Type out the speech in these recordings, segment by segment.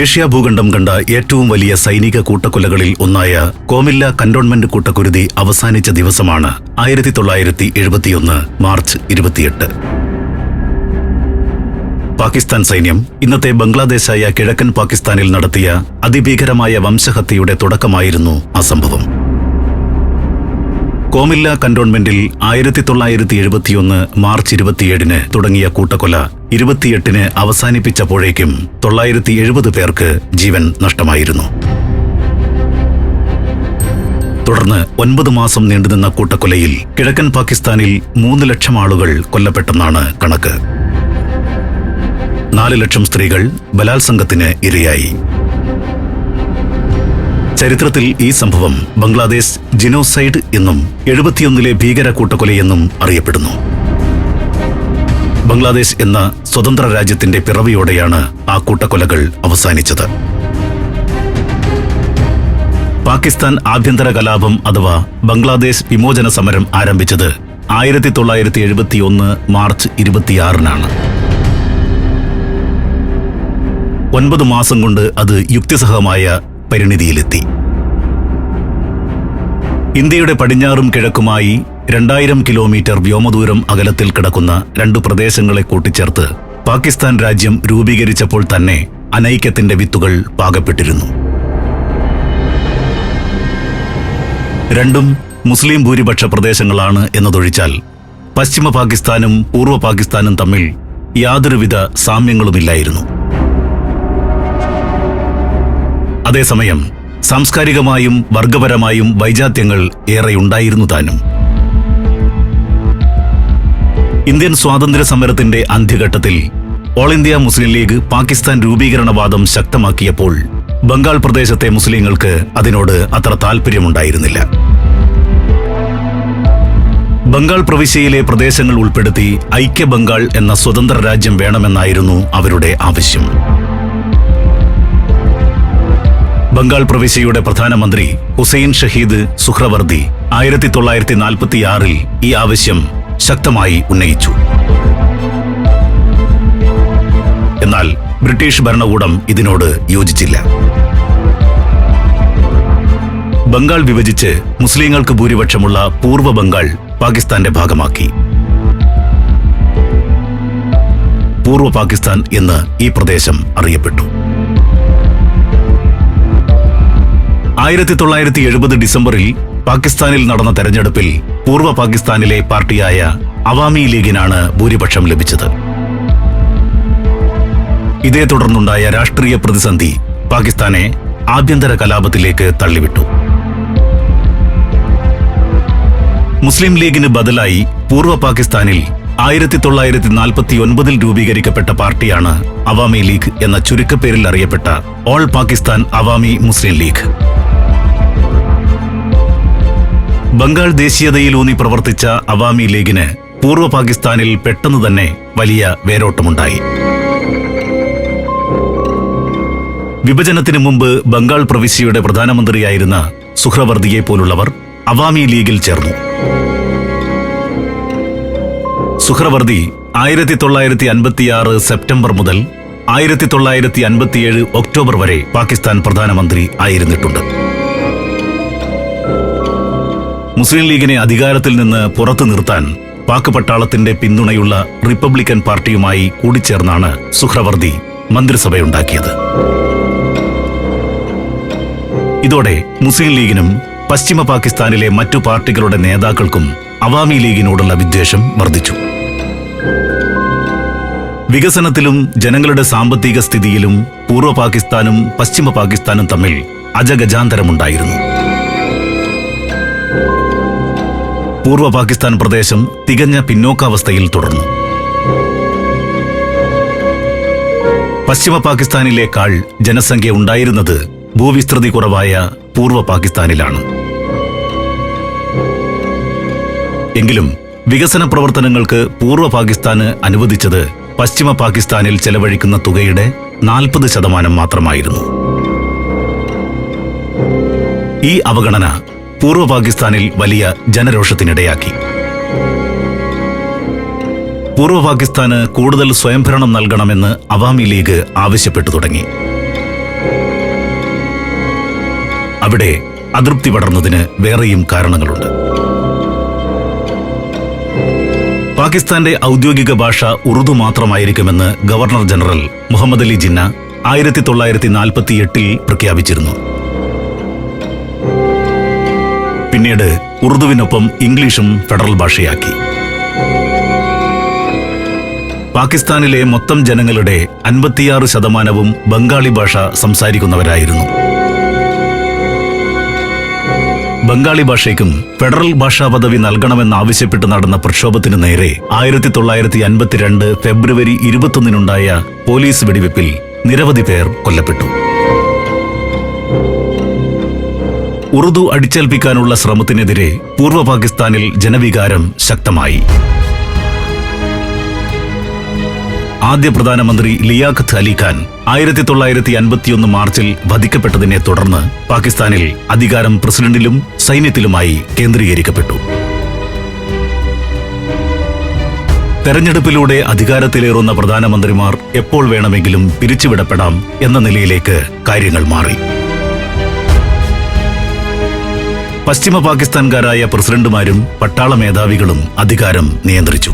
Asia ഭൂഖണ്ഡം കണ്ട ഏറ്റവും വലിയ സൈനിക കൂട്ടക്കൊലകളിൽ ഒന്നായ കോമില്ല കന്റോൺമെന്റ് കൂട്ടക്കുരുതി അവസാനിച്ച ദിവസമാണ് ആയിരത്തി തൊള്ളായിരത്തി എഴുപത്തിയൊന്ന് മാർച്ച് ഇരുപത്തിയെട്ട്. പാകിസ്ഥാൻ സൈന്യം ഇന്നത്തെ ബംഗ്ലാദേശായ കിഴക്കൻ പാകിസ്ഥാനിൽ നടത്തിയ അതിഭീകരമായ വംശഹത്യയുടെ തുടക്കമായിരുന്നു ആ സംഭവം. കോമില്ല കന്റോൺമെന്റിൽ ആയിരത്തി തൊള്ളായിരത്തി എഴുപത്തിയൊന്ന് മാർച്ച് ഇരുപത്തിയേഴിന് തുടങ്ങിയ കൂട്ടക്കൊല ഇരുപത്തിയെട്ടിന് അവസാനിപ്പിച്ചപ്പോഴേക്കും തൊള്ളായിരത്തി എഴുപത് പേർക്ക് ജീവൻ നഷ്ടമായിരുന്നു. തുടർന്ന് ഒൻപത് മാസം നീണ്ടുനിന്ന കൂട്ടക്കൊലയിൽ കിഴക്കൻ പാകിസ്ഥാനിൽ മൂന്ന് ലക്ഷം ആളുകൾ കൊല്ലപ്പെട്ടെന്നാണ് കണക്ക്. നാല് ലക്ഷം സ്ത്രീകൾ ബലാത്സംഗത്തിന് ഇരയായി. ചരിത്രത്തിൽ ഈ സംഭവം ബംഗ്ലാദേശ് ജിനോസൈഡ് എന്നും എഴുപത്തിയൊന്നിലെ ഭീകര കൂട്ടക്കൊലയെന്നും അറിയപ്പെടുന്നു. ബംഗ്ലാദേശ് എന്ന സ്വതന്ത്ര രാജ്യത്തിന്റെ പിറവിയോടെയാണ് ആ കൂട്ടക്കൊലകൾ അവസാനിച്ചത്. പാകിസ്ഥാൻ ആഭ്യന്തര കലാപം അഥവാ ബംഗ്ലാദേശ് വിമോചന സമരം ആരംഭിച്ചത് ആയിരത്തി തൊള്ളായിരത്തി എഴുപത്തിയൊന്ന് മാർച്ച് ഇരുപത്തിയാറിനാണ്. ഒൻപത് മാസം കൊണ്ട് അത് യുക്തിസഹമായ പരിണിതിയിലെത്തി. ഇന്ത്യയുടെ പടിഞ്ഞാറും കിഴക്കുമായി രണ്ടായിരം കിലോമീറ്റർ വ്യോമദൂരം അകലത്തിൽ കിടക്കുന്ന രണ്ടു പ്രദേശങ്ങളെ കൂട്ടിച്ചേർത്ത് പാകിസ്ഥാൻ രാജ്യം രൂപീകരിച്ചപ്പോൾ തന്നെ അനൈക്യത്തിന്റെ വിത്തുകൾ പാകപ്പെട്ടിരുന്നു. രണ്ടും മുസ്ലിം ഭൂരിപക്ഷ പ്രദേശങ്ങളാണ് എന്നതൊഴിച്ചാൽ പശ്ചിമ പാകിസ്ഥാനും പൂർവ പാകിസ്ഥാനും തമ്മിൽ യാതൊരുവിധ സാമ്യങ്ങളുമില്ലായിരുന്നു. അതേസമയം സാംസ്കാരികമായും വർഗപരമായും വൈജാത്യങ്ങൾ ഏറെയുണ്ടായിരുന്നു താനും. ഇന്ത്യൻ സ്വാതന്ത്ര്യ സമരത്തിന്റെ അന്ത്യഘട്ടത്തിൽ all India Muslim league Pakistan രൂപീകരണവാദം ശക്തമാക്കിയപ്പോൾ ബംഗാൾ പ്രദേശത്തെ മുസ്ലിങ്ങൾക്ക് അതിനോട് അത്ര താല്പര്യമുണ്ടായിരുന്നില്ല ബംഗാൾ പ്രവിശ്യയിലെ പ്രദേശങ്ങൾ ഉൾപ്പെടുത്തി ഐക്യ ബംഗാൾ എന്ന സ്വതന്ത്ര രാജ്യം വേണമെന്നായിരുന്നു അവരുടെ ആവശ്യം. ബംഗാൾ പ്രവിശ്യയുടെ പ്രധാനമന്ത്രി ഹുസൈൻ ഷഹീദ് സുഹ്രവർദി ആയിരത്തി തൊള്ളായിരത്തി നാൽപ്പത്തിയാറിൽ ഈ ആവശ്യം ശക്തമായി ഉന്നയിച്ചു. എന്നാൽ ബ്രിട്ടീഷ് ഭരണകൂടം ഇതിനോട് യോജിച്ചില്ല. ബംഗാൾ വിഭജിച്ച് മുസ്ലിങ്ങൾക്ക് ഭൂരിപക്ഷമുള്ള പൂർവ ബംഗാൾ പാകിസ്ഥാന്റെ ഭാഗമാക്കി. പൂർവ പാകിസ്ഥാൻ എന്ന് ഈ പ്രദേശം അറിയപ്പെട്ടു. ആയിരത്തി തൊള്ളായിരത്തി എഴുപത് ഡിസംബറിൽ പാകിസ്ഥാനിൽ നടന്ന തെരഞ്ഞെടുപ്പിൽ പൂർവ പാകിസ്ഥാനിലെ പാർട്ടിയായ അവാമി ലീഗിനാണ് ഭൂരിപക്ഷം ലഭിച്ചത്. ഇതേ തുടർന്നുണ്ടായ രാഷ്ട്രീയ പ്രതിസന്ധി പാകിസ്ഥാനെ ആഭ്യന്തര കലാപത്തിലേക്ക് തള്ളിവിട്ടു. മുസ്ലിം ലീഗിന് ബദലായി പൂർവ പാകിസ്ഥാനിൽ ആയിരത്തി തൊള്ളായിരത്തി നാൽപ്പത്തി ഒൻപതിൽ രൂപീകരിക്കപ്പെട്ട പാർട്ടിയാണ് അവാമി ലീഗ് എന്ന ചുരുക്കപ്പേരിൽ അറിയപ്പെട്ട all Pakistan Awami Muslim league. Bengal ദേശീയതയിലൂന്നി പ്രവർത്തിച്ച അവാമി ലീഗിന് പൂർവ പാകിസ്ഥാനിൽ പെട്ടെന്ന് തന്നെ വലിയ വേരോട്ടമുണ്ടായി. വിഭജനത്തിനു മുമ്പ് ബംഗാൾ പ്രവിശ്യയുടെ പ്രധാനമന്ത്രിയായിരുന്ന സുഹ്രവർദിയെ പോലുള്ളവർ അവാമി ലീഗിൽ ചേർന്നു. സുഹ്രവർദി ആയിരത്തി തൊള്ളായിരത്തി അൻപത്തിയാറ് സെപ്റ്റംബർ മുതൽ ആയിരത്തി തൊള്ളായിരത്തി അൻപത്തിയേഴ് ഒക്ടോബർ വരെ പാകിസ്ഥാൻ പ്രധാനമന്ത്രി ആയിരുന്നിട്ടുണ്ട്. മുസ്ലിം ലീഗിനെ അധികാരത്തിൽ നിന്ന് പുറത്തു നിർത്താൻ പാക് പട്ടാളത്തിന്റെ പിന്തുണയുള്ള റിപ്പബ്ലിക്കൻ പാർട്ടിയുമായി കൂടിച്ചേർന്നാണ് സുഹ്രവർദി മന്ത്രിസഭയുണ്ടാക്കിയത്. ഇതോടെ മുസ്ലിം ലീഗിനും പശ്ചിമ പാകിസ്ഥാനിലെ മറ്റു പാർട്ടികളുടെ നേതാക്കൾക്കും അവാമി ലീഗിനോടുള്ള വിദ്വേഷം വർദ്ധിച്ചു. വികസനത്തിലും ജനങ്ങളുടെ സാമ്പത്തിക സ്ഥിതിയിലും പൂർവ പാകിസ്ഥാനും പശ്ചിമ പാകിസ്ഥാനും തമ്മിൽ അജഗജാന്തരമുണ്ടായിരുന്നു. പൂർവ പാകിസ്ഥാൻ പ്രദേശം തികഞ്ഞ പിന്നോക്കാവസ്ഥയിൽ തുടർന്നു. പശ്ചിമ പാകിസ്ഥാനിലേക്കാൾ ജനസംഖ്യ ഉണ്ടായിരുന്നത് ഭൂവിസ്തൃതി കുറവായ പൂർവ പാകിസ്ഥാനിലാണ്. എങ്കിലും വികസന പ്രവർത്തനങ്ങൾക്ക് പൂർവ പാകിസ്ഥാന് അനുവദിച്ചത് പശ്ചിമ പാകിസ്ഥാനിൽ ചെലവഴിക്കുന്ന തുകയുടെ നാൽപ്പത് ശതമാനം മാത്രമായിരുന്നു. ഈ അവഗണന പൂർവ പാകിസ്ഥാനിൽ വലിയ ജനരോഷത്തിനിടയാക്കി. പൂർവ പാകിസ്ഥാന് കൂടുതൽ സ്വയംഭരണം നൽകണമെന്ന് അവാമി ലീഗ് ആവശ്യപ്പെട്ടു തുടങ്ങി. അവിടെ അതൃപ്തി പടർന്നതിന് വേറെയും കാരണങ്ങളുണ്ട്. പാകിസ്ഥാന്റെ ഔദ്യോഗിക ഭാഷ ഉറുദു മാത്രമായിരിക്കുമെന്ന് ഗവർണർ ജനറൽ മുഹമ്മദ് അലി ജിന്ന ആയിരത്തി തൊള്ളായിരത്തി നാൽപ്പത്തി എട്ടിൽ പ്രഖ്യാപിച്ചിരുന്നു. പിന്നീട് ഉറുദുവിനൊപ്പം ഇംഗ്ലീഷും ഫെഡറൽ ഭാഷയാക്കി. പാകിസ്ഥാനിലെ മൊത്തം ജനങ്ങളുടെ അൻപത്തിയാറ് ശതമാനവും ബംഗാളി ഭാഷ സംസാരിക്കുന്നവരായിരുന്നു. ബംഗാളി ഭാഷയ്ക്കും ഫെഡറൽ ഭാഷാ പദവി നൽകണമെന്നാവശ്യപ്പെട്ട് നടന്ന പ്രക്ഷോഭത്തിന് നേരെ ആയിരത്തി തൊള്ളായിരത്തി അൻപത്തിരണ്ട് ഫെബ്രുവരി ഇരുപത്തൊന്നിനുണ്ടായ പോലീസ് വെടിവെപ്പിൽ നിരവധി പേർ കൊല്ലപ്പെട്ടു. ഉറുദു അടിച്ചേൽപ്പിക്കാനുള്ള ശ്രമത്തിനെതിരെ പൂർവ പാകിസ്ഥാനിൽ ജനവികാരം ശക്തമായി. ആദ്യ പ്രധാനമന്ത്രി ലിയാഖത്ത് അലി ഖാൻ ആയിരത്തി തൊള്ളായിരത്തി അൻപത്തിയൊന്ന് മാർച്ചിൽ വധിക്കപ്പെട്ടതിനെ തുടർന്ന് പാകിസ്ഥാനിൽ അധികാരം പ്രസിഡന്റിലും സൈന്യത്തിലുമായി കേന്ദ്രീകരിക്കപ്പെട്ടു. തെരഞ്ഞെടുപ്പിലൂടെ അധികാരത്തിലേറുന്ന പ്രധാനമന്ത്രിമാർ എപ്പോൾ വേണമെങ്കിലും പിരിച്ചുവിടപ്പെടാം എന്ന നിലയിലേക്ക് കാര്യങ്ങൾ മാറി. പശ്ചിമ പാകിസ്ഥാൻകാരായ പ്രസിഡന്റുമാരും പട്ടാള മേധാവികളും അധികാരം നിയന്ത്രിച്ചു.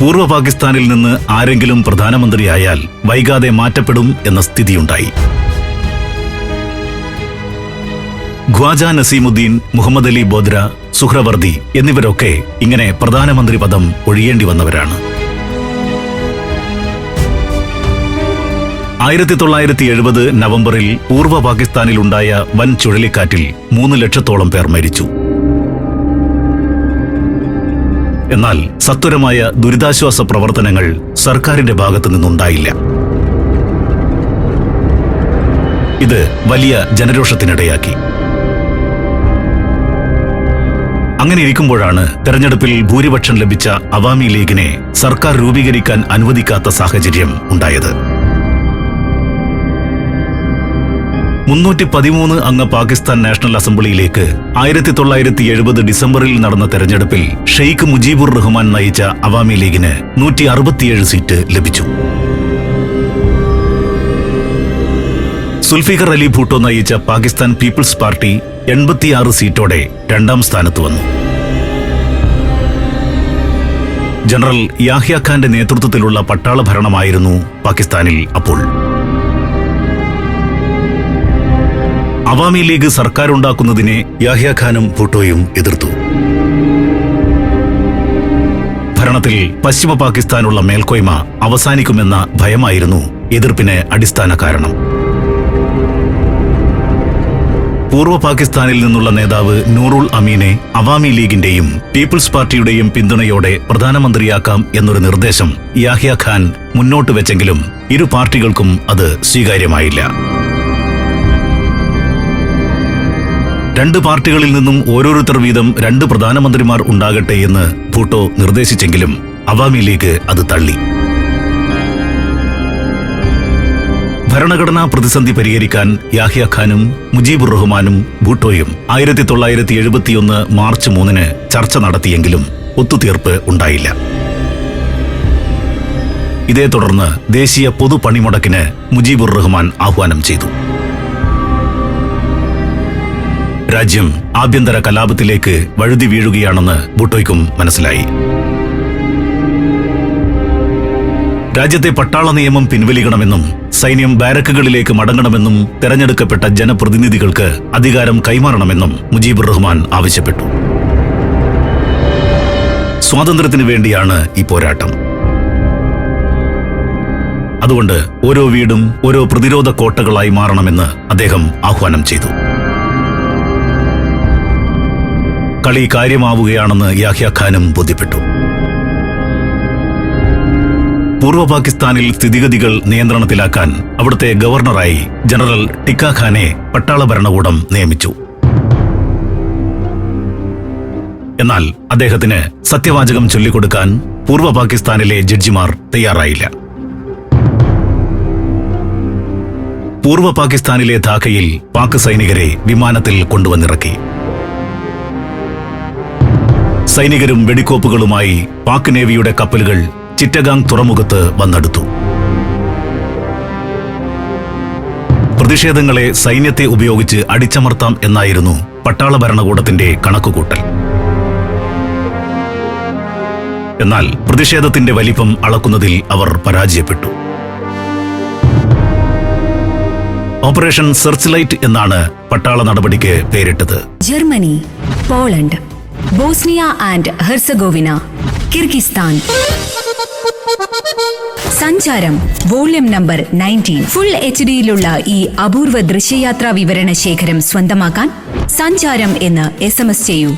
പൂർവ പാകിസ്ഥാനിൽ നിന്ന് ആരെങ്കിലും പ്രധാനമന്ത്രിയായാൽ വൈകാതെ മാറ്റപ്പെടും എന്ന സ്ഥിതിയുണ്ടായി. ഖ്വാജ നസീമുദ്ദീൻ മുഹമ്മദ് അലി ബോദ്ര സുഹ്രവർദി എന്നിവരൊക്കെ ഇങ്ങനെ പ്രധാനമന്ത്രി പദം ഒഴിയേണ്ടി വന്നവരാണ്. ആയിരത്തി തൊള്ളായിരത്തി എഴുപത് നവംബറിൽ പൂർവ പാകിസ്ഥാനിലുണ്ടായ വൻ ചുഴലിക്കാറ്റിൽ മൂന്ന് ലക്ഷത്തോളം പേർ മരിച്ചു. എന്നാൽ സത്വരമായ ദുരിതാശ്വാസ പ്രവർത്തനങ്ങൾ സർക്കാരിന്റെ ഭാഗത്തു നിന്നുണ്ടായില്ല. ഇത് വലിയ ജനരോഷത്തിനിടയാക്കി. അങ്ങനെ ഇരിക്കുമ്പോഴാണ് തെരഞ്ഞെടുപ്പിൽ ഭൂരിപക്ഷം ലഭിച്ച അവാമി ലീഗിനെ സർക്കാർ രൂപീകരിക്കാൻ അനുവദിക്കാത്ത സാഹചര്യം ഉണ്ടായത്. മുന്നൂറ്റി പതിമൂന്ന് അംഗ പാകിസ്ഥാൻ നാഷണൽ അസംബ്ലിയിലേക്ക് ആയിരത്തി തൊള്ളായിരത്തി എഴുപത് ഡിസംബറിൽ നടന്ന തെരഞ്ഞെടുപ്പിൽ ഷെയ്ഖ് മുജീബുർ റഹ്മാൻ നയിച്ച അവാമി ലീഗിന് നൂറ്റി അറുപത്തിയേഴ് സീറ്റ് ലഭിച്ചു. സുൽഫിഖർ അലി ഭൂട്ടോ നയിച്ച പാകിസ്ഥാൻ പീപ്പിൾസ് പാർട്ടി എൺപത്തിയാറ് സീറ്റോടെ രണ്ടാം സ്ഥാനത്ത് വന്നു. ജനറൽ യാഹ്യ ഖാന്റെ നേതൃത്വത്തിലുള്ള പട്ടാള ഭരണമായിരുന്നു പാകിസ്ഥാനിൽ അപ്പോൾ. അവാമി ലീഗ് സർക്കാരുണ്ടാക്കുന്നതിനെ യാഹ്യ ഖാനും ഭൂട്ടോയും എതിർത്തു. ഭരണത്തിൽ പശ്ചിമ പാകിസ്ഥാനുള്ള മേൽക്കോയ്മ അവസാനിക്കുമെന്ന ഭയമായിരുന്നു എതിർപ്പിന് അടിസ്ഥാന കാരണം. പൂർവ പാകിസ്ഥാനിൽ നിന്നുള്ള നേതാവ് നൂറുൾ അമീനെ അവാമി ലീഗിന്റെയും പീപ്പിൾസ് പാർട്ടിയുടെയും പിന്തുണയോടെ പ്രധാനമന്ത്രിയാക്കാം എന്നൊരു നിർദ്ദേശം യാഹ്യ ഖാൻ മുന്നോട്ട് വെച്ചെങ്കിലും ഇരു പാർട്ടികൾക്കും അത് സ്വീകാര്യമായില്ല. രണ്ട് പാർട്ടികളിൽ നിന്നും ഓരോരുത്തർ വീതം രണ്ട് പ്രധാനമന്ത്രിമാർ ഉണ്ടാകട്ടെ എന്ന് ഭൂട്ടോ നിർദ്ദേശിച്ചെങ്കിലും അവാമി ലീഗ് അത് തള്ളി. ഭരണഘടനാ പ്രതിസന്ധി പരിഹരിക്കാൻ യാഹ്യ ഖാനും മുജീബുർ റഹ്മാനും ഭൂട്ടോയും ആയിരത്തി തൊള്ളായിരത്തി എഴുപത്തിയൊന്ന് മാർച്ച് മൂന്നിന് ചർച്ച നടത്തിയെങ്കിലും ഒത്തുതീർപ്പ് ഉണ്ടായില്ല. ഇതേ തുടർന്ന് ദേശീയ പൊതു പണിമുടക്കിന് മുജീബുർ റഹ്മാൻ ആഹ്വാനം ചെയ്തു. രാജ്യം ആഭ്യന്തര കലാപത്തിലേക്ക് വഴുതി വീഴുകയാണെന്ന് ബുട്ടോയ്ക്കും മനസ്സിലായി. രാജ്യത്തെ പട്ടാള നിയമം പിൻവലിക്കണമെന്നും സൈന്യം ബാരക്കുകളിലേക്ക് മടങ്ങണമെന്നും തെരഞ്ഞെടുക്കപ്പെട്ട ജനപ്രതിനിധികൾക്ക് അധികാരം കൈമാറണമെന്നും മുജീബുർ റഹ്മാൻ ആവശ്യപ്പെട്ടു. സ്വാതന്ത്ര്യത്തിനു വേണ്ടിയാണ് ഈ പോരാട്ടം. അതുകൊണ്ട് ഓരോ വീടും ഓരോ പ്രതിരോധ കോട്ടകളായി മാറണമെന്ന് അദ്ദേഹം ആഹ്വാനം ചെയ്തു. കളി കാര്യമാവുകയാണെന്ന് യാഹ്യ ഖാനും ബോധ്യപ്പെട്ടു. പൂർവ പാകിസ്ഥാനിൽ സ്ഥിതിഗതികൾ നിയന്ത്രണത്തിലാക്കാൻ അവിടുത്തെ ഗവർണറായി ജനറൽ ടിക്ക ഖാനെ പട്ടാള ഭരണകൂടം നിയമിച്ചു. എന്നാൽ അദ്ദേഹത്തിന് സത്യവാചകം ചൊല്ലിക്കൊടുക്കാൻ പൂർവ പാകിസ്ഥാനിലെ ജഡ്ജിമാർ തയ്യാറായില്ല. പൂർവ പാകിസ്ഥാനിലെ ധാക്കയിൽ പാക് സൈനികരെ വിമാനത്തിൽ കൊണ്ടുവന്നിറക്കി. സൈനികരും വെടിക്കോപ്പുകളുമായി പാക് നേവിയുടെ കപ്പലുകൾ ചിറ്റഗാങ് തുറമുഖത്ത് വന്നെടുത്തു. പ്രതിഷേധങ്ങളെ സൈന്യത്തെ ഉപയോഗിച്ച് അടിച്ചമർത്താം എന്നായിരുന്നു പട്ടാള ഭരണകൂടത്തിന്റെ കണക്കുകൂട്ടൽ. എന്നാൽ പ്രതിഷേധത്തിന്റെ വലിപ്പം അളക്കുന്നതിൽ അവർ പരാജയപ്പെട്ടു. ഓപ്പറേഷൻ സെർച്ച് ലൈറ്റ് എന്നാണ് പട്ടാള നടപടിക്ക് പേരിട്ടത്. Germany Poland. Bosnia and Herzegovina Kyrgyzstan. Sancharam volume number nineteen. Full H ഡിയിലുള്ള ഈ അപൂർവ ദൃശ്യയാത്രാ വിവരണ ശേഖരം സ്വന്തമാക്കാൻ സഞ്ചാരം എന്ന് എസ് എം എസ് ചെയ്യൂ.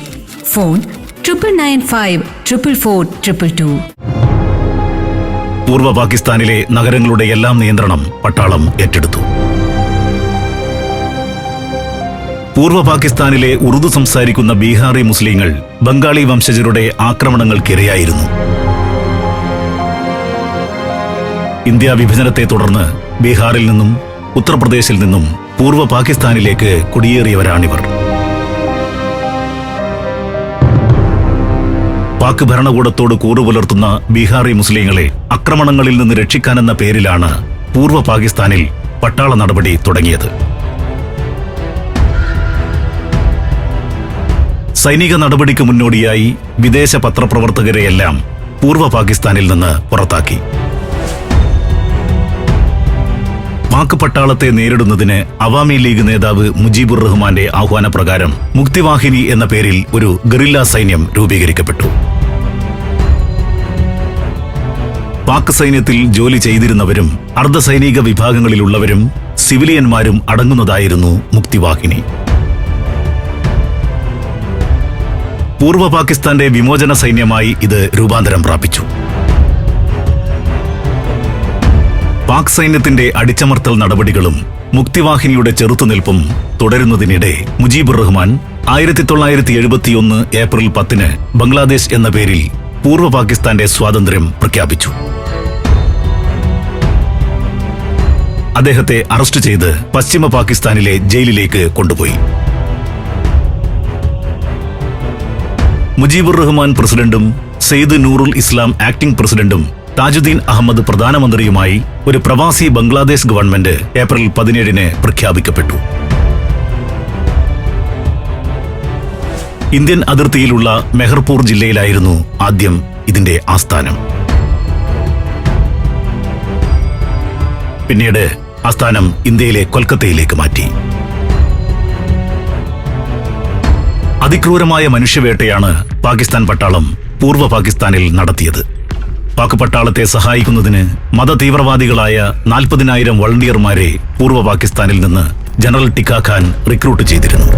Phone triple nine five triple four triple two. പൂർവ പാകിസ്ഥാനിലെ നഗരങ്ങളുടെ എല്ലാം നിയന്ത്രണം പട്ടാളം ഏറ്റെടുത്തു. പൂർവ പാകിസ്ഥാനിലെ ഉറുദു സംസാരിക്കുന്ന ബീഹാറി മുസ്ലിങ്ങൾ ബംഗാളി വംശജരുടെ ആക്രമണങ്ങൾക്കിരയായിരുന്നു. ഇന്ത്യ വിഭജനത്തെ തുടർന്ന് ബീഹാറിൽ നിന്നും ഉത്തർപ്രദേശിൽ നിന്നും പൂർവ പാകിസ്ഥാനിലേക്ക് കുടിയേറിയവരാണിവർ. പാക് ഭരണകൂടത്തോട് കൂറുപുലർത്തുന്ന ബീഹാറി മുസ്ലിങ്ങളെ ആക്രമണങ്ങളിൽ നിന്ന് രക്ഷിക്കാനെന്ന പേരിലാണ് പൂർവ പാകിസ്ഥാനിൽ പട്ടാള നടപടി തുടങ്ങിയത്. സൈനിക നടപടിക്ക് മുന്നോടിയായി വിദേശ പത്രപ്രവർത്തകരെയെല്ലാം പൂർവ പാകിസ്ഥാനിൽ നിന്ന് പുറത്താക്കി. പാക് പട്ടാളത്തെ നേരിടുന്നതിന് അവാമി ലീഗ് നേതാവ് മുജീബുർ റഹ്മാന്റെ ആഹ്വാനപ്രകാരം മുക്തിവാഹിനി എന്ന പേരിൽ ഒരു ഗറില്ല സൈന്യം രൂപീകരിക്കപ്പെട്ടു. പാക് സൈന്യത്തിൽ ജോലി ചെയ്തിരുന്നവരും അർദ്ധസൈനിക വിഭാഗങ്ങളിലുള്ളവരും സിവിലിയന്മാരും അടങ്ങുന്നതായിരുന്നു മുക്തിവാഹിനി. പൂർവ പാകിസ്ഥാന്റെ വിമോചന സൈന്യമായി ഇത് രൂപാന്തരം പ്രാപിച്ചു. പാക് സൈന്യത്തിന്റെ അടിച്ചമർത്തൽ നടപടികളും മുക്തിവാഹിനിയുടെ ചെറുത്തുനിൽപ്പും തുടരുന്നതിനിടെ മുജീബുർ റഹ്മാൻ ആയിരത്തി തൊള്ളായിരത്തി എഴുപത്തിയൊന്ന് ഏപ്രിൽ പത്തിന് ബംഗ്ലാദേശ് എന്ന പേരിൽ പൂർവ പാകിസ്ഥാന്റെ സ്വാതന്ത്ര്യം പ്രഖ്യാപിച്ചു. അദ്ദേഹത്തെ അറസ്റ്റ് ചെയ്ത് പശ്ചിമ പാകിസ്ഥാനിലെ ജയിലിലേക്ക് കൊണ്ടുപോയി. മുജീബുർ റഹ്മാൻ പ്രസിഡന്റും സെയ്ദ് നൂറുൽ ഇസ്ലാം ആക്ടിംഗ് പ്രസിഡന്റും താജുദ്ദീൻ അഹമ്മദ് പ്രധാനമന്ത്രിയുമായി ഒരു പ്രവാസി ബംഗ്ലാദേശ് ഗവൺമെന്റ് ഏപ്രിൽ പതിനേഴിന് പ്രഖ്യാപിക്കപ്പെട്ടു. ഇന്ത്യൻ അതിർത്തിയിലുള്ള മെഹർപൂർ ജില്ലയിലായിരുന്നു ആദ്യം ഇതിന്റെ ആസ്ഥാനം. പിന്നീട് ആസ്ഥാനം ഇന്ത്യയിലെ കൊൽക്കത്തയിലേക്ക് മാറ്റി. അതിക്രൂരമായ മനുഷ്യവേട്ടയാണ് പാകിസ്ഥാൻ പട്ടാളം പൂർവ പാകിസ്ഥാനിൽ നടത്തിയത്. പാക് പട്ടാളത്തെ സഹായിക്കുന്നതിന് മതതീവ്രവാദികളായ നാൽപ്പതിനായിരം വളണ്ടിയർമാരെ പൂർവ പാകിസ്ഥാനിൽ നിന്ന് ജനറൽ ടിക്ക ഖാൻ റിക്രൂട്ട് ചെയ്തിരുന്നു.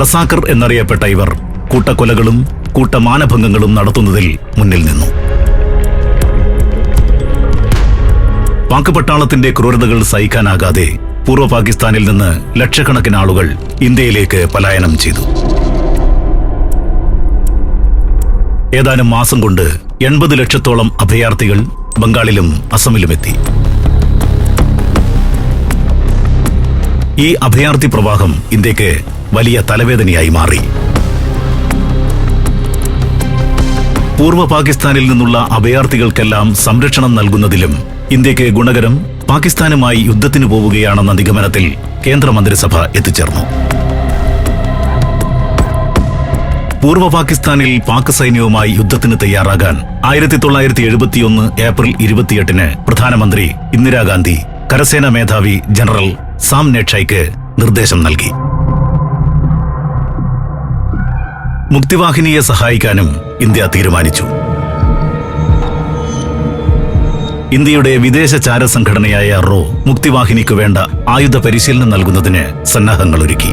റസാക്കർ എന്നറിയപ്പെട്ട ഇവർ കൂട്ടക്കൊലകളും കൂട്ടമാനഭംഗങ്ങളും നടത്തുന്നതിൽ മുന്നിൽ നിന്നു. പാക് പട്ടാളത്തിന്റെ ക്രൂരതകൾ സഹിക്കാനാകാതെ പൂർവ പാകിസ്ഥാനിൽ നിന്ന് ലക്ഷക്കണക്കിന് ആളുകൾ ഇന്ത്യയിലേക്ക് പലായനം ചെയ്തു. ഏതാനും മാസം കൊണ്ട് എൺപത് ലക്ഷത്തോളം അഭയാർത്ഥികൾ ബംഗാളിലും അസമിലും എത്തി ഈ അഭയാർത്ഥി പ്രവാഹം ഇന്ത്യയ്ക്ക് വലിയ തലവേദനയായി മാറി. പൂർവ പാകിസ്ഥാനിൽ നിന്നുള്ള അഭയാർത്ഥികൾക്കെല്ലാം സംരക്ഷണം നൽകുന്നതിലും ഇന്ത്യയ്ക്ക് ഗുണകരം പാകിസ്ഥാനുമായി യുദ്ധത്തിന് പോവുകയാണെന്ന നിഗമനത്തിൽ കേന്ദ്രമന്ത്രിസഭ എത്തിച്ചേർന്നു. പൂർവ പാകിസ്ഥാനിൽ പാക് സൈന്യവുമായി യുദ്ധത്തിന് തയ്യാറാകാൻ ആയിരത്തി തൊള്ളായിരത്തി എഴുപത്തിയൊന്ന് ഏപ്രിൽ ഇരുപത്തിയെട്ടിന് പ്രധാനമന്ത്രി ഇന്ദിരാഗാന്ധി കരസേനാ മേധാവി ജനറൽ സാം നെക്ഷയ്ക്ക് നിർദ്ദേശം നൽകി. മുക്തിവാഹിനിയെ സഹായിക്കാനും ഇന്ത്യ തീരുമാനിച്ചു. ഇന്ത്യയുടെ വിദേശ ചാര സംഘടനയായ റോ മുക്തിവാഹിനിക്ക് വേണ്ട ആയുധ പരിശീലനം നൽകുന്നതിന് സന്നാഹങ്ങൾ ഒരുക്കി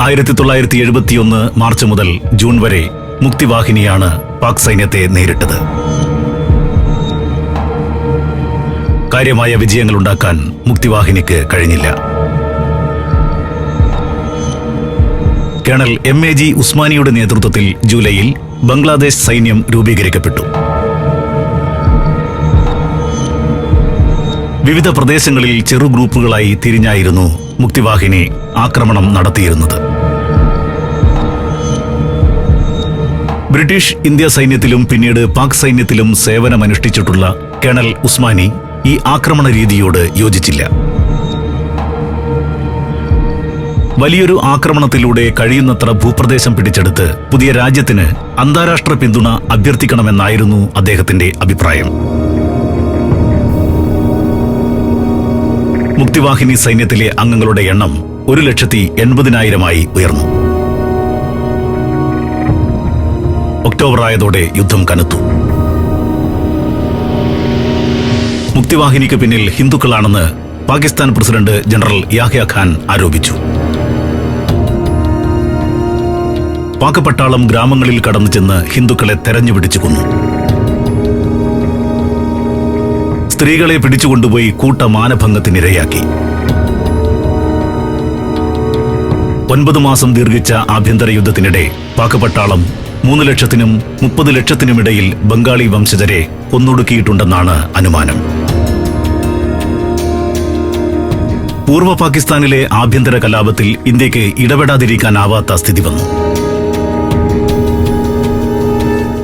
ആയിരത്തി തൊള്ളായിരത്തി എഴുപത്തിയൊന്ന് മാർച്ച് മുതൽ ജൂൺ വരെ മുക്തിവാഹിനിയാണ് പാക് സൈന്യത്തെ നേരിട്ടത്. കാര്യമായ വിജയങ്ങൾ ഉണ്ടാക്കാൻ മുക്തിവാഹിനിക്ക് കഴിഞ്ഞില്ല. കേണൽ എം എ ജി ഉസ്മാനിയുടെ നേതൃത്വത്തിൽ ജൂലൈയിൽ ബംഗ്ലാദേശ് സൈന്യം രൂപീകരിക്കപ്പെട്ടു. വിവിധ പ്രദേശങ്ങളിൽ ചെറു ഗ്രൂപ്പുകളായി തിരിഞ്ഞായിരുന്നു മുക്തിവാഹിനി ആക്രമണം നടത്തിയിരുന്നത്. ബ്രിട്ടീഷ് ഇന്ത്യ സൈന്യത്തിലും പിന്നീട് പാക് സൈന്യത്തിലും സേവനമനുഷ്ഠിച്ചിട്ടുള്ള കേണൽ ഉസ്മാനി ഈ ആക്രമണ രീതിയോട് യോജിച്ചില്ല. വലിയൊരു ആക്രമണത്തിലൂടെ കഴിയുന്നത്ര ഭൂപ്രദേശം പിടിച്ചെടുത്ത് പുതിയ രാജ്യത്തിന് അന്താരാഷ്ട്ര പിന്തുണ അഭ്യർത്ഥിക്കണമെന്നായിരുന്നു അദ്ദേഹത്തിന്റെ അഭിപ്രായം. മുക്തിവാഹിനി സൈന്യത്തിലെ അംഗങ്ങളുടെ എണ്ണം ഒരു ലക്ഷത്തി എൺപതിനായിരമായി ഉയർന്നു. ഒക്ടോബർ ആയതോടെ യുദ്ധം കനത്തു. മുക്തിവാഹിനിക്ക് പിന്നിൽ ഹിന്ദുക്കളാണെന്ന് പാകിസ്ഥാൻ പ്രസിഡന്റ് ജനറൽ യാഹ്യ ഖാൻ ആരോപിച്ചു. പാക് പട്ടാളം ഗ്രാമങ്ങളിൽ കടന്നു ചെന്ന് ഹിന്ദുക്കളെ തെരഞ്ഞുപിടിച്ചു കൊന്നു. സ്ത്രീകളെ പിടിച്ചുകൊണ്ടുപോയി കൂട്ട മാനഭംഗത്തിനിരയാക്കി ഒൻപത് മാസം ദീർഘിച്ച ആഭ്യന്തര യുദ്ധത്തിനിടെ പാക് പട്ടാളം മൂന്ന് ലക്ഷത്തിനും മുപ്പത് ലക്ഷത്തിനുമിടയിൽ ബംഗാളി വംശജരെ കൊന്നൊടുക്കിയിട്ടുണ്ടെന്നാണ് അനുമാനം. പൂർവ പാകിസ്ഥാനിലെ ആഭ്യന്തര കലാപത്തിൽ ഇന്ത്യയ്ക്ക് ഇടപെടാതിരിക്കാനാവാത്ത സ്ഥിതി വന്നു.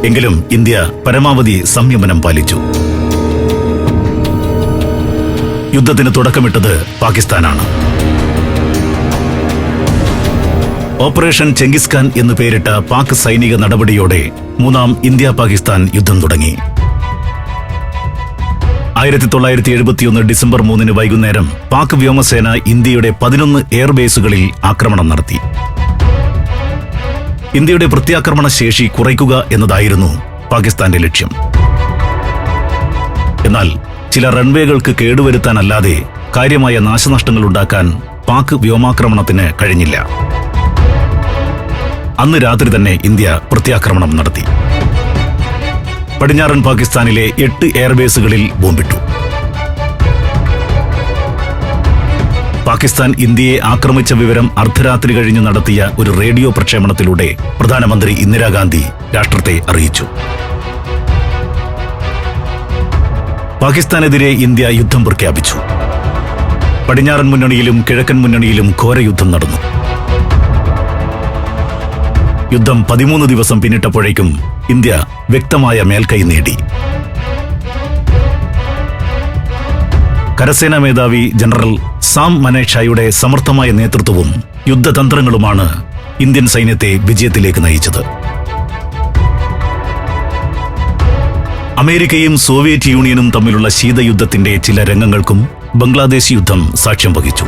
എങ്കിലും ഇന്ത്യ പരമാവധി സംയമനം പാലിച്ചു. യുദ്ധത്തിന് തുടക്കമിട്ടത് പാകിസ്ഥാനാണ്. ഓപ്പറേഷൻ ചെങ്കിസ് ഖാൻ എന്നു പേരിട്ട പാക് സൈനിക നടപടിയോടെ മൂന്നാം ഇന്ത്യ പാകിസ്ഥാൻ യുദ്ധം തുടങ്ങി. ആയിരത്തി തൊള്ളായിരത്തി എഴുപത്തിയൊന്ന് ഡിസംബർ മൂന്നിന് വൈകുന്നേരം പാക് വ്യോമസേന ഇന്ത്യയുടെ പതിനൊന്ന് എയർബേസുകളിൽ ആക്രമണം നടത്തി. ഇന്ത്യയുടെ പ്രത്യാക്രമണ ശേഷി കുറയ്ക്കുക എന്നതായിരുന്നു പാകിസ്ഥാന്റെ ലക്ഷ്യം. എന്നാൽ ചില റൺവേകൾക്ക് കേടുവരുത്താനല്ലാതെ കാര്യമായ നാശനഷ്ടങ്ങൾ ഉണ്ടാക്കാൻ പാക് വ്യോമാക്രമണത്തിന് കഴിഞ്ഞില്ല. അന്ന് രാത്രി തന്നെ ഇന്ത്യ പ്രത്യാക്രമണം നടത്തി. പടിഞ്ഞാറൻ പാകിസ്ഥാനിലെ എട്ട് എയർബേസുകളിൽ ബോംബിട്ടു. പാകിസ്ഥാൻ ഇന്ത്യയെ ആക്രമിച്ച വിവരം അർദ്ധരാത്രി കഴിഞ്ഞ് നടത്തിയ ഒരു റേഡിയോ പ്രക്ഷേപണത്തിലൂടെ പ്രധാനമന്ത്രി ഇന്ദിരാഗാന്ധി രാഷ്ട്രത്തെ അറിയിച്ചു. പാകിസ്ഥാനെതിരെ ഇന്ത്യ യുദ്ധം പ്രഖ്യാപിച്ചു. പടിഞ്ഞാറൻ മുന്നണിയിലും കിഴക്കൻ മുന്നണിയിലും ഘോരയുദ്ധം നടന്നു. യുദ്ധം പതിമൂന്ന് ദിവസം പിന്നിട്ടപ്പോഴേക്കും ഇന്ത്യ വ്യക്തമായ മേൽക്കൈ നേടി. കരസേനാ മേധാവി ജനറൽ സാം മനേഷായുടെ സമർത്ഥമായ നേതൃത്വവും യുദ്ധതന്ത്രങ്ങളുമാണ് ഇന്ത്യൻ സൈന്യത്തെ വിജയത്തിലേക്ക് നയിച്ചത്. അമേരിക്കയും സോവിയറ്റ് യൂണിയനും തമ്മിലുള്ള ശീതയുദ്ധത്തിന്റെ ചില രംഗങ്ങൾക്കും ബംഗ്ലാദേശ് യുദ്ധം സാക്ഷ്യം വഹിച്ചു.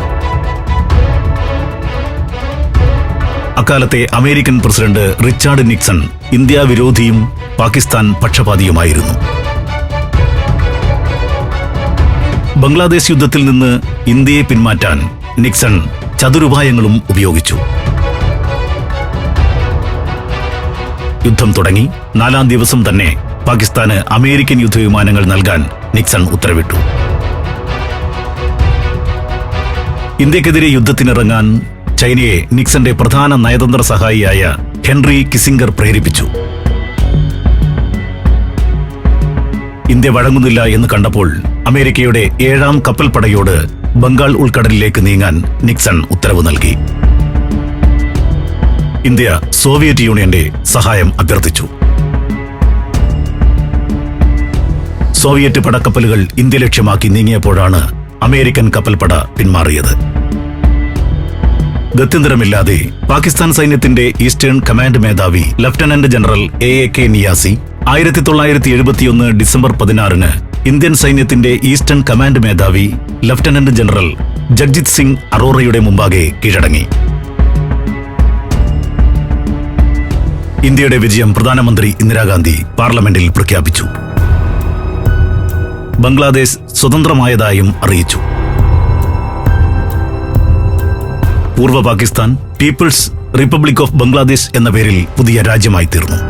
അക്കാലത്തെ American president Richard Nixon India വിരോധിയും Pakistan പക്ഷപാതിയുമായിരുന്നു. ബംഗ്ലാദേശ് യുദ്ധത്തിൽ നിന്ന് ഇന്ത്യയെ പിന്മാറ്റാൻ നിക്സൺ ചതുരുപായങ്ങളും ഉപയോഗിച്ചു. യുദ്ധം തുടങ്ങി. നാലാം ദിവസം തന്നെ പാകിസ്ഥാന് അമേരിക്കൻ യുദ്ധവിമാനങ്ങൾ നൽകാൻ നിക്സൺ ഉത്തരവിട്ടു. ഇന്ത്യക്കെതിരെ യുദ്ധത്തിനിറങ്ങാൻ ചൈനയെ നിക്സന്റെ പ്രധാന നയതന്ത്ര സഹായിയായ ഹെൻറി കിസിംഗർ പ്രേരിപ്പിച്ചു. ഇന്ത്യ വഴങ്ങുന്നില്ല എന്ന് കണ്ടപ്പോൾ അമേരിക്കയുടെ ഏഴാം കപ്പൽപ്പടയോട് ബംഗാൾ ഉൾക്കടലിലേക്ക് നീങ്ങാൻ നിക്സൺ ഉത്തരവ് നൽകി. ഇന്ത്യ സോവിയറ്റ് യൂണിയന്റെ സഹായം അഭ്യർത്ഥിച്ചു. സോവിയറ്റ് പടക്കപ്പലുകൾ ഇന്ത്യ ലക്ഷ്യമാക്കി നീങ്ങിയപ്പോഴാണ് അമേരിക്കൻ കപ്പൽപ്പട പിന്മാറിയത്. ഗത്യന്തരമില്ലാതെ പാകിസ്ഥാൻ സൈന്യത്തിന്റെ ഈസ്റ്റേൺ കമാൻഡ് മേധാവി lieutenant general A A K Niazi ആയിരത്തി തൊള്ളായിരത്തി എഴുപത്തിയൊന്ന് ഡിസംബർ പതിനാറിന് ഇന്ത്യൻ സൈന്യത്തിന്റെ ഈസ്റ്റേൺ കമാൻഡ് മേധാവി ലഫ്റ്റനന്റ് ജനറൽ ജഗ്ജിത് സിംഗ് അറോറയുടെ മുമ്പാകെ കീഴടങ്ങി. ഇന്ത്യയുടെ വിജയം പ്രധാനമന്ത്രി ഇന്ദിരാഗാന്ധി പാർലമെന്റിൽ പ്രഖ്യാപിച്ചു. ബംഗ്ലാദേശ് സ്വതന്ത്രമായതായും അറിയിച്ചു. പൂർവ Pakistan people's republic of Bangladesh എന്ന പേരിൽ പുതിയ രാജ്യമായി തീർന്നു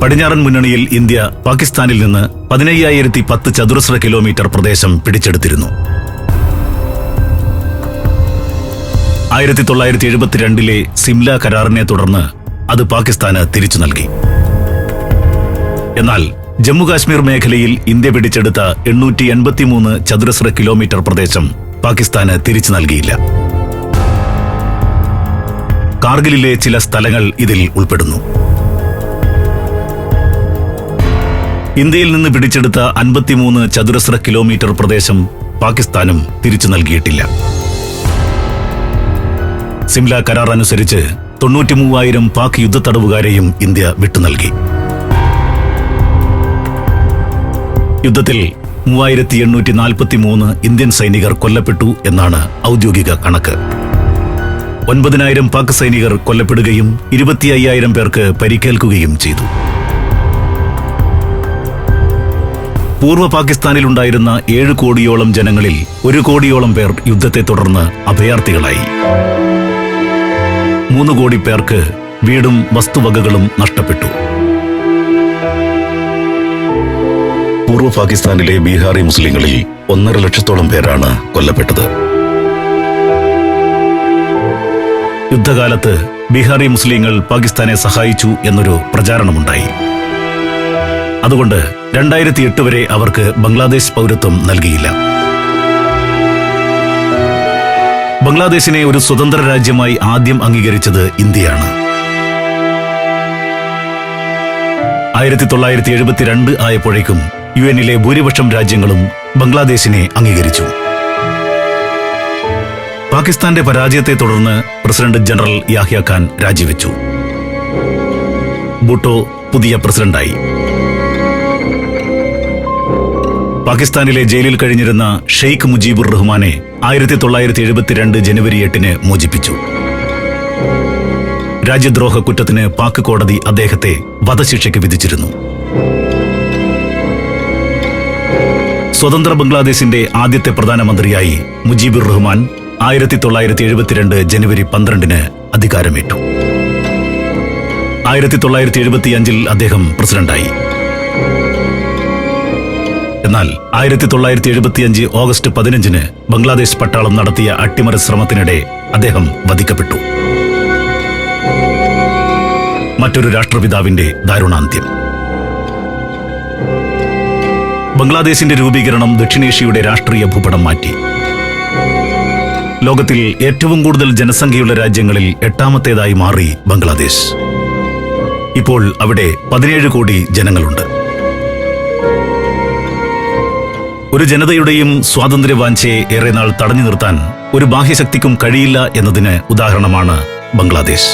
പടിഞ്ഞാറൻ മുന്നണിയിൽ ഇന്ത്യ പാകിസ്ഥാനിൽ നിന്ന് പതിനയ്യായിരത്തി പത്ത് ചതുരശ്ര കിലോമീറ്റർ പ്രദേശം പിടിച്ചെടുത്തിരുന്നു. ആയിരത്തി തൊള്ളായിരത്തി എഴുപത്തിരണ്ടിലെ സിംല കരാറിനെ തുടർന്ന് അത് പാകിസ്ഥാന് തിരിച്ചു നൽകി. എന്നാൽ ജമ്മു കാശ്മീർ മേഖലയിൽ ഇന്ത്യ പിടിച്ചെടുത്ത എണ്ണൂറ്റി എൺപത്തിമൂന്ന് ചതുരശ്ര കിലോമീറ്റർ പ്രദേശം പാകിസ്ഥാന് തിരിച്ചു നൽകിയില്ല. കാർഗിലിലെ ചില സ്ഥലങ്ങൾ ഇതിൽ ഉൾപ്പെടുന്നു. ഇന്ത്യയിൽ നിന്ന് പിടിച്ചെടുത്ത അൻപത്തിമൂന്ന് ചതുരശ്ര കിലോമീറ്റർ പ്രദേശം പാകിസ്ഥാനും തിരിച്ചു നൽകിയിട്ടില്ല. സിംല കരാർ അനുസരിച്ച് തൊണ്ണൂറ്റി മൂവായിരം പാക് യുദ്ധത്തടവുകാരെയും ഇന്ത്യ വിട്ടു നൽകി. യുദ്ധത്തിൽ മൂവായിരത്തി എണ്ണൂറ്റി നാൽപ്പത്തി മൂന്ന് ഇന്ത്യൻ സൈനികർ കൊല്ലപ്പെട്ടു എന്നാണ് ഔദ്യോഗിക കണക്ക്. ഒൻപതിനായിരം പാക് സൈനികർ കൊല്ലപ്പെടുകയും ഇരുപത്തി അയ്യായിരം പേർക്ക് പരിക്കേൽക്കുകയും ചെയ്തു. പൂർവ പാകിസ്ഥാനിലുണ്ടായിരുന്ന ഏഴ് കോടിയോളം ജനങ്ങളിൽ ഒരു കോടിയോളം പേർ യുദ്ധത്തെ തുടർന്ന് അഭയാർത്ഥികളായി. മൂന്ന് കോടി പേർക്ക് വീടും വസ്തുവകകളും നഷ്ടപ്പെട്ടു. പൂർവ പാകിസ്ഥാനിലെ ബീഹാറി മുസ്ലിങ്ങളിൽ ഒന്നര ലക്ഷത്തോളം പേരാണ് കൊല്ലപ്പെട്ടത്. യുദ്ധകാലത്ത് ബീഹാറി മുസ്ലിങ്ങൾ പാകിസ്ഥാനെ സഹായിച്ചു എന്നൊരു പ്രചാരണമുണ്ടായി. അതുകൊണ്ട് രണ്ടായിരത്തി എട്ട് വരെ അവർക്ക് ബംഗ്ലാദേശ് പൗരത്വം നൽകിയില്ല. ബംഗ്ലാദേശിനെ ഒരു സ്വതന്ത്ര രാജ്യമായി ആദ്യം അംഗീകരിച്ചത് ഇന്ത്യയാണ്. ആയിരത്തി തൊള്ളായിരത്തി എഴുപത്തിരണ്ട് ആയപ്പോഴേക്കും യു എന്നിലെ ഭൂരിപക്ഷം രാജ്യങ്ങളും ബംഗ്ലാദേശിനെ അംഗീകരിച്ചു. പാകിസ്ഥാന്റെ പരാജയത്തെ തുടർന്ന് പ്രസിഡന്റ് ജനറൽ യാഹ്യ ഖാൻ രാജിവെച്ചു. ബൂട്ടോ പുതിയ പ്രസിഡന്റായി. പാകിസ്ഥാനിലെ ജയിലിൽ കഴിഞ്ഞിരുന്ന ഷെയ്ഖ് മുജീബുർ റഹ്മാനെ ആയിരത്തി തൊള്ളായിരത്തി എഴുപത്തിരണ്ട് ജനുവരി എട്ടിന് മോചിപ്പിച്ചു. രാജ്യദ്രോഹ കുറ്റത്തിന് പാക് കോടതി അദ്ദേഹത്തെ വധശിക്ഷയ്ക്ക് വിധിച്ചിരുന്നു. സ്വതന്ത്ര ബംഗ്ലാദേശിന്റെ ആദ്യത്തെ പ്രധാനമന്ത്രിയായി മുജീബുർ റഹ്മാൻ ആയിരത്തി തൊള്ളായിരത്തി എഴുപത്തിരണ്ട് ജനുവരി പന്ത്രണ്ടിന് അധികാരമേറ്റു. ആയിരത്തി തൊള്ളായിരത്തി എഴുപത്തിയഞ്ചിൽ അദ്ദേഹം പ്രസിഡന്റായി. എന്നാൽ ആയിരത്തി തൊള്ളായിരത്തി എഴുപത്തിയഞ്ച് ഓഗസ്റ്റ് പതിനഞ്ചിന് ബംഗ്ലാദേശ് പട്ടാളം നടത്തിയ അട്ടിമറി ശ്രമത്തിനിടെ അദ്ദേഹം വധിക്കപ്പെട്ടു. മറ്റൊരു രാഷ്ട്രപിതാവിന്റെ ദാരുണാന്ത്യം. ബംഗ്ലാദേശിന്റെ രൂപീകരണം ദക്ഷിണേഷ്യയുടെ രാഷ്ട്രീയ ഭൂപടം മാറ്റി. ലോകത്തിൽ ഏറ്റവും കൂടുതൽ ജനസംഖ്യയുള്ള രാജ്യങ്ങളിൽ എട്ടാമത്തേതായി മാറി ബംഗ്ലാദേശ്. ഇപ്പോൾ അവിടെ പതിനേഴ് കോടി ജനങ്ങളുണ്ട്. ഒരു ജനതയുടെയും സ്വാതന്ത്ര്യവാഞ്ചയെ ഏറെ നാൾ തടഞ്ഞു നിർത്താൻ ഒരു ബാഹ്യശക്തിക്കും കഴിയില്ല എന്നതിന് ഉദാഹരണമാണ് ബംഗ്ലാദേശ്.